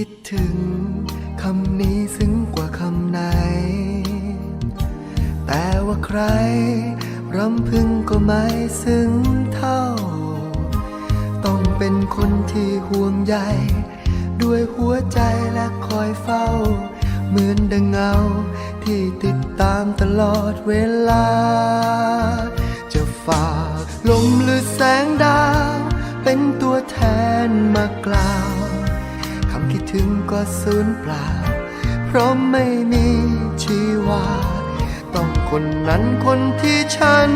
คิดถึงคำนี้ซึ้งกว่าคำไหน แต่ว่าใครรำพึงก็ไม่ซึ้งเท่า ต้องเป็นคนที่ห่วงใยด้วยหัวใจและคอยเฝ้า เหมือนดังเงาที่ติดตามตลอดเวลา จะฝากลมหรือแสงดาว เป็นตัวแทนมากล่าว คิดถึงก็สูญเปล่า เพราะไม่มีชีวา ต้องคนนั้นคนที่ฉัน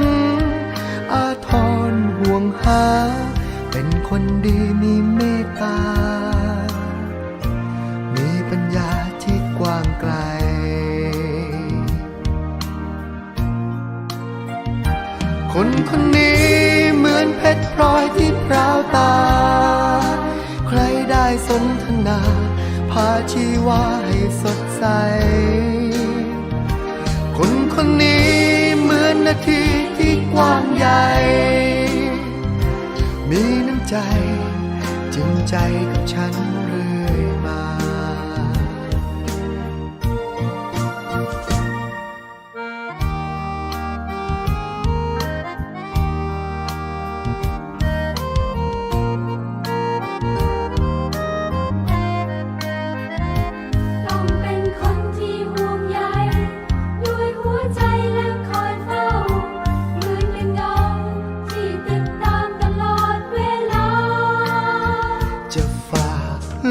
อาทรห่วงหา เป็นคนดีมีเมตตา มีปัญญาที่กว้างไกล คนคนนี้เหมือนเพชรพลอยที่พราวตา นทนา พาชีวาให้สดใส คนคนนี้เหมือนนาทีที่กว้างใหญ่ มีน้ำใจจริงใจกับฉันเรื่อยมา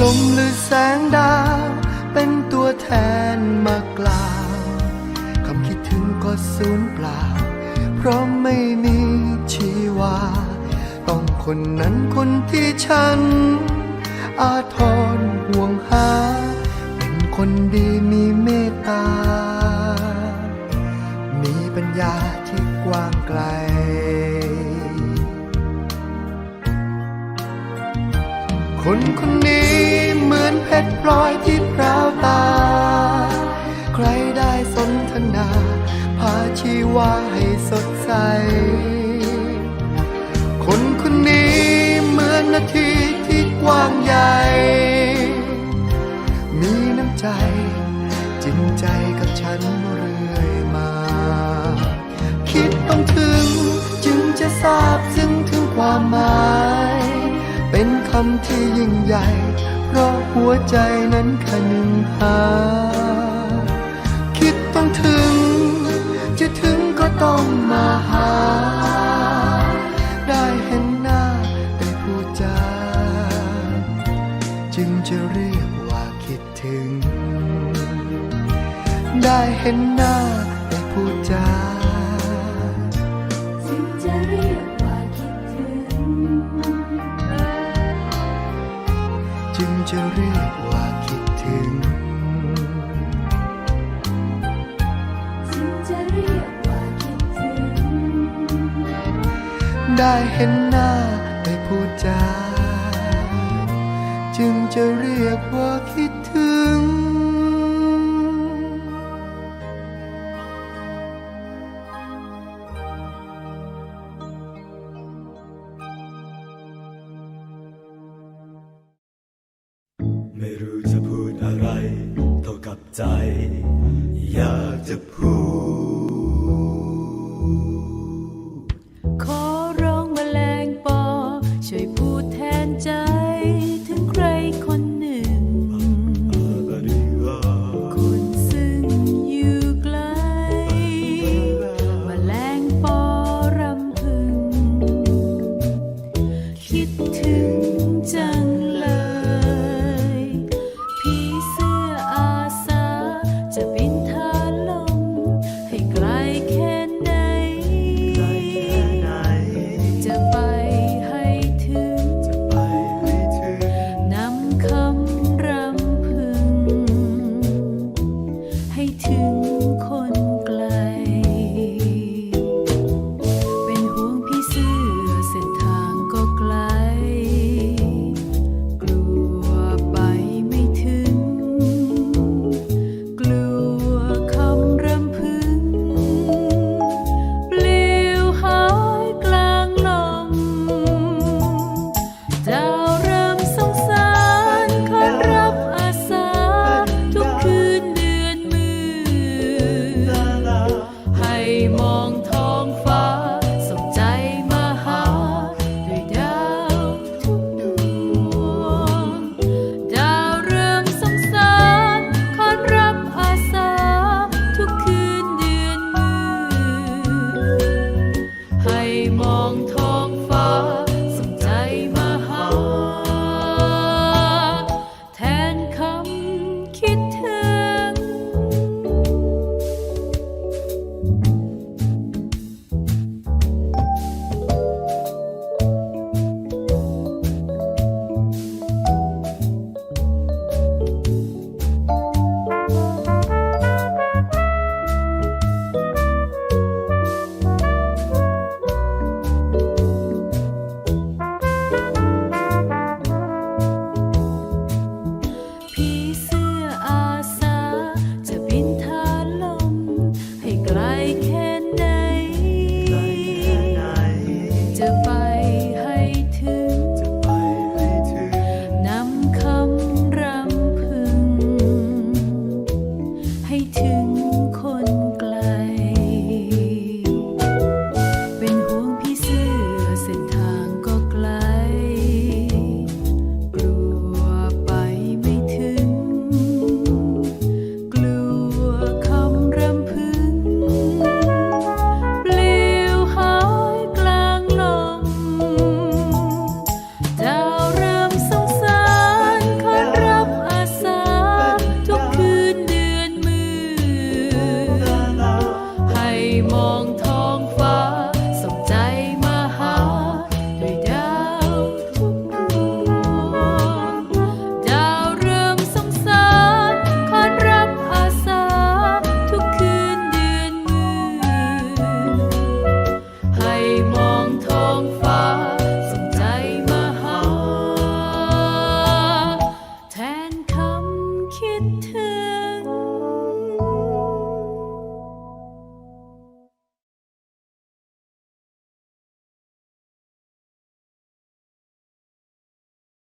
ลมหรือแสงดาว เป็นตัวแทนมากล่าวคำคิดถึงก็สูญเปล่า เพราะไม่มีชีวา ต้องคนนั้นคนที่ฉัน อาทรห่วงหา เป็นคนดีมีเมตตา มีปัญญาที่กว้างไกลคนคนนี้ เพชรพลอยที่พราวตา ใครได้สนทนา พาชีวาให้สดใส คนคนนี้เหมือนนาทีที่กว้างใหญ่ มีน้ำใจ จริงใจกับฉันเรื่อยมา คิดต้องถึงจึงจะทราบซึ้งถึงความหมาย เป็นคำที่ยิ่งใหญ่ เพราะหัวใจนั้นคนึงหา คิดต้องถึง จะถึงก็ต้องมาหา ได้เห็นหน้าได้พูดจา จึงจะเรียกว่าคิดถึง ได้เห็นหน้าได้พูดจา จึงจะเรียก จะเรียกว่าคิดถึงจึงจะเรียกว่าคิดถึง ได้เห็นหน้าได้พูดจาจึงจะเรียกว่าคิด ไม่รู้จะพูดอะไรเท่ากับใจ